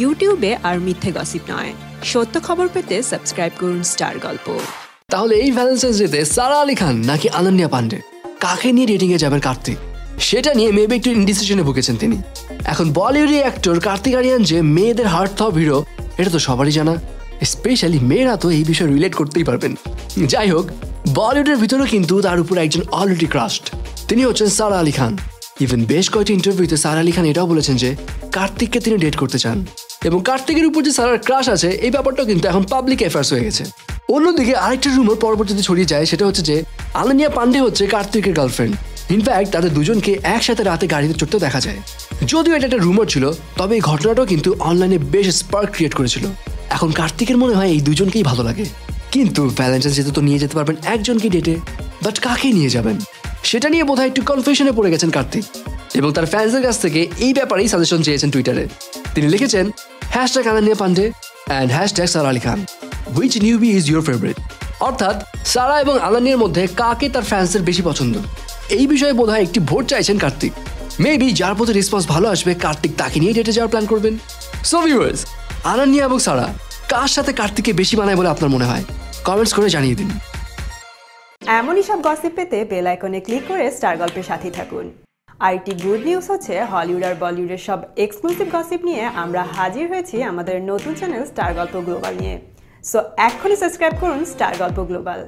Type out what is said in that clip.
ইউটিউবে আর মিথ্যে গসিপ নয়। সত্য খবর পেতে সাবস্ক্রাইব করুন স্টার গল্প তাহলে এই ভ্যালেন্টাইন্স ডেতে সারা আলী খান নাকি আনন্যা পান্ডে? কাকে নিয়ে ডেটিং এ যাবেন কার্তিক? সেটা নিয়ে মেবি একটু ইনডিসিশনে ভুগেছেন তিনি। এখন বলিউডের অ্যাক্টর কার্তিক আরিয়ান যে মেয়েদের হার্ট থপ হিরো এটা তো সবারই জানা। স্পেশালি মেয়েরা তো এই বিষয়ে রিলেট করতেই পারবেন। যাই হোক, বলিউডের ভিতরেও কিন্তু তার উপর একজন অলরেডি ক্রাস্ট তিনি হচ্ছেন সারা আলী খান। ইভেন বেশ কয়েকটি ইন্টারভিউতে সারা আলী খান এটাও বলেছেন যে, কার্তিককে তিনি ডেট করতে চান। এবং কার্তিকের উপর যে সারার ক্রাশ আছে, এই ব্যাপারটাও কিন্তু এখন পাবলিক অ্যাফেয়ার্স হয়ে গেছে। অন্যদিকে আরেকটা রুমার পরবর্তীতে ছড়িয়ে যায়, সেটা হচ্ছে যে, আলানিয়া পান্ডে হচ্ছে কার্তিকের গার্লফ্রেন্ড ইনফ্যাক্ট তাদের দুজনকে একসাথে রাতে গাড়িতে চড়তে দেখা যায়। যদিও এটা একটা রুমার ছিল, তবে এই ঘটনাটাও কিন্তু অনলাইনে বেশ স্পার্ক ক্রিয়েট করেছিল। এখন কার্তিকের মনে হয় এই দুজনকেই ভালো লাগে। কিন্তু ভ্যালেন্টাইন্স যেতে তো নিয়ে যেতে পারবেন একজনকে ডেটে বাট কাকে নিয়ে যাবেন? সেটা নিয়ে বোধহয় একটু কনফিউশনে পড়ে গেছেন কার্তিক। এবং তার ফ্যান্সদের কাছ থেকে এই ব্যাপারেই সাজেশন চেয়েছেন টুইটারে তিনি লিখেছেন hashtag Ananya Panday and hashtag Sara Ali Khan which newbie is your favourite অর্থাৎ, সারা এবং আলানিয়ার মধ্যে কাকে তার ফ্যান্সদের বেশি পছন্দ? এই বিষয়ে বোধহয় একটি ভোট চাইছেন কার্তিক। মেবি যার প্রতি রেসপন্স ভালো আসবে, কার্তিক তাকে নিয়ে ডেটে যাওয়ার প্ল্যান করবেন। সো ভিউয়ার্স আনানিয়া এবং সারা, কার সাথে কার্তিককে বেশি মানায় বলে আপনার মনে হয়? কমেন্টস করে জানিয়ে দিন। এমনই সব গসিপ পেতে বেল আইকনে ক্লিক করে স্টার গল্পের সাথে থাকুন। আরেকটি গুড নিউজ হচ্ছে হলিউড আর বলিউডের সব এক্সক্লুসিভ গসিপ নিয়ে আমরা হাজির হয়েছি আমাদের নতুন চ্যানেল স্টার গল্প গ্লোবাল নিয়ে। সো এখনই সাবস্ক্রাইব করুন স্টার গল্প গ্লোবাল